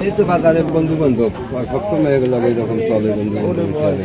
এই তো বাজারে বন্ধু বান্ধব সবসময় এগুলো এরকম চলে বন্ধু চলে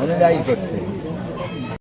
আমি যাই করতে।